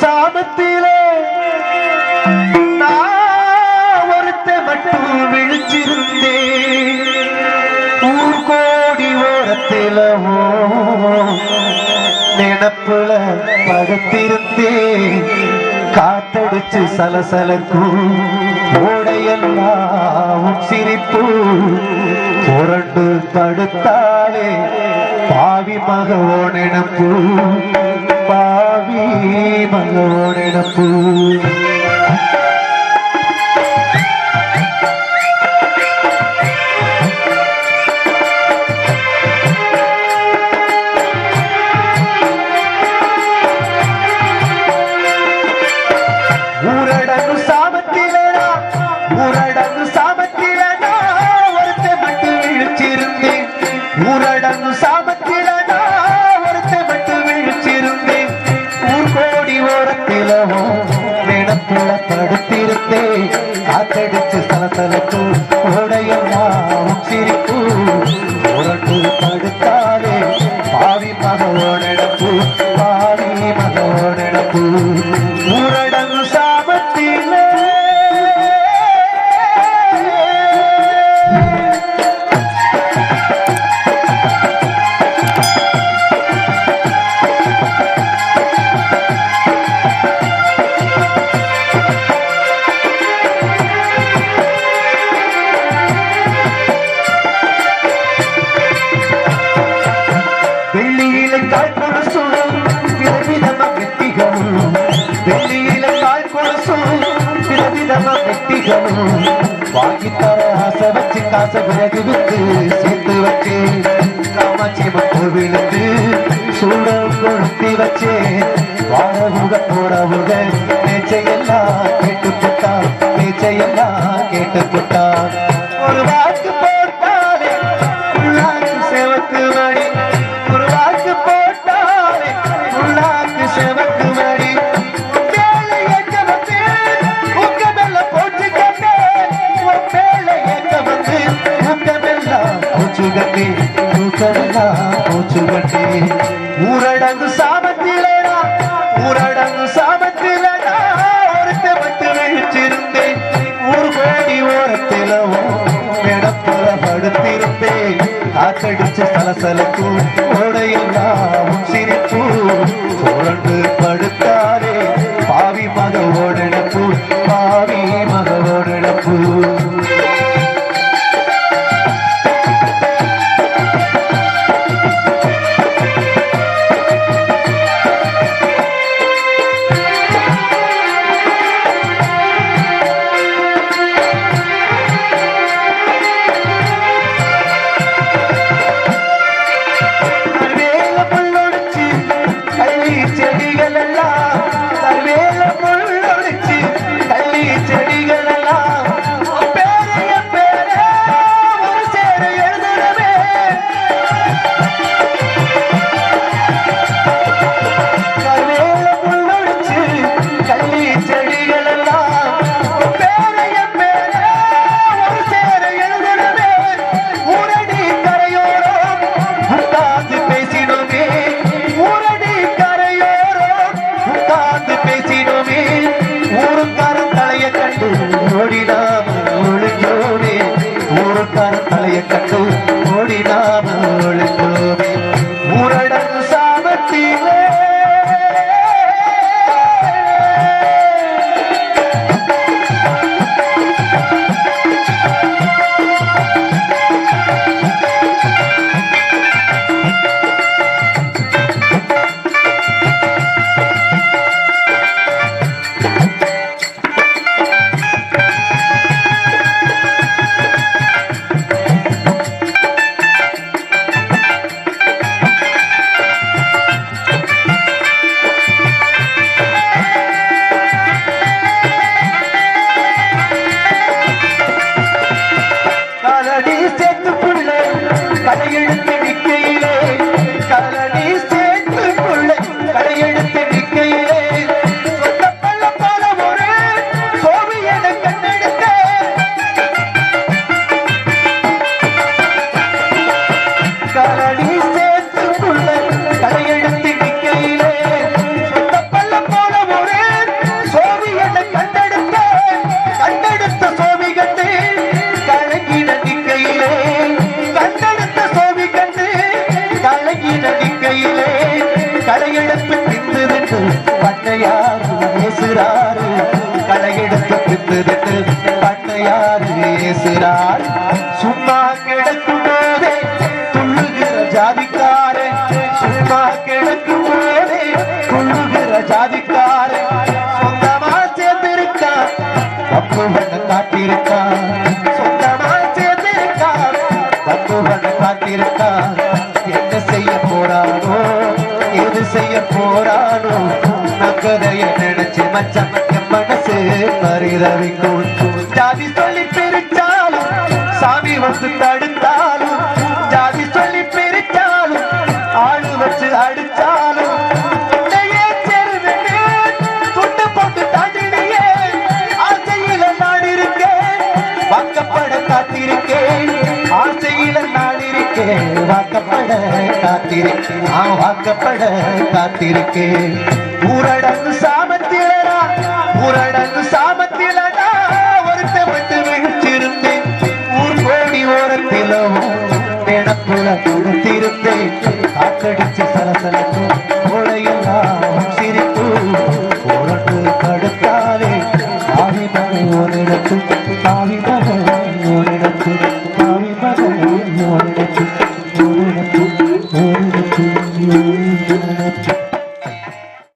சாபத்திலே நான் ஒருத்த மட்டும் விழிச்சிருந்தேன் ஊர் கோடி ஓரத்திலவோ நினப்புல படுத்திருந்தேன். காத்தடிச்சு சலசலக்கும் ஓடையெல்லாம் சிரிப்பு புரண்டு படுத்தாலே பாவி மகவோ நினப்பு. பாவி மகவோ நினப்பு ஊரடங்கு சாபத்திலடா ஒருத்த மட்டும் இழுச்சிருந்தேன் ஊரடங்கு ஓரத்திலவோ நினப்புல படுத்திருந்தேன் காத்தடிச்சு சலசலப்பு ஓடையெல்லாம் சிரிப்பு உரட்டு படுத்தாலே பாவி மகவோடப்பு பாவி மகவோடப்பு ஊரடங்கு சா விதவிதமா வெட்டிகளும் வாங்கி தர ஆசை வச்சு காசை விறகு விட்டு சேர்த்து வச்சு காமாட்சி கோவிலுக்கு சூடம் கொடுத்தி வச்சு வாழவுக போறவுக பேச்சையெல்லாம் கேட்டு புட்டா பேச்சையெல்லாம் கேட்டு புட்டா ஒரு காத்தடிச்சு சலசலக்கும் ஏசுறாரு களையெடுத்து தித்திருத்து பண்ணையாரு ஏசுறாரு சும்மா கிடக்கும் போதே துள்ளுகிற ஜாதிக்காரே. சும்மா கிடக்கும் போதே துள்ளுகிற ஜாதிக்காரே. நினைச்சு மச்சான் என் மனசு பரிதவிக்கும் ஜாதி சொல்லி பிரிச்சாலும் சாமி வந்து தடுத்தாலும் ஜாதி சொல்லி பிரிச்சாலும் ஆளு வச்சு அடிச்சாலும். வாக்கப்பட காத்திருக்கேன். ஆசையில நான் இருக்கேன் வாக்கப்பட காத்திருக்கேன். நான் வாக்கப்பட காத்திருக்கேன். ஊரடங்கு சாமத்திலடா ஊரடங்கு சாமத்திலடா ஒருத்த விட்டு விழிச்சிருந்தேன் ஊர் கோடி ஓரத்திலும் பிணப்புல கொடுத்திருந்தேன். காக்கடிச்சு சலசலக்கும்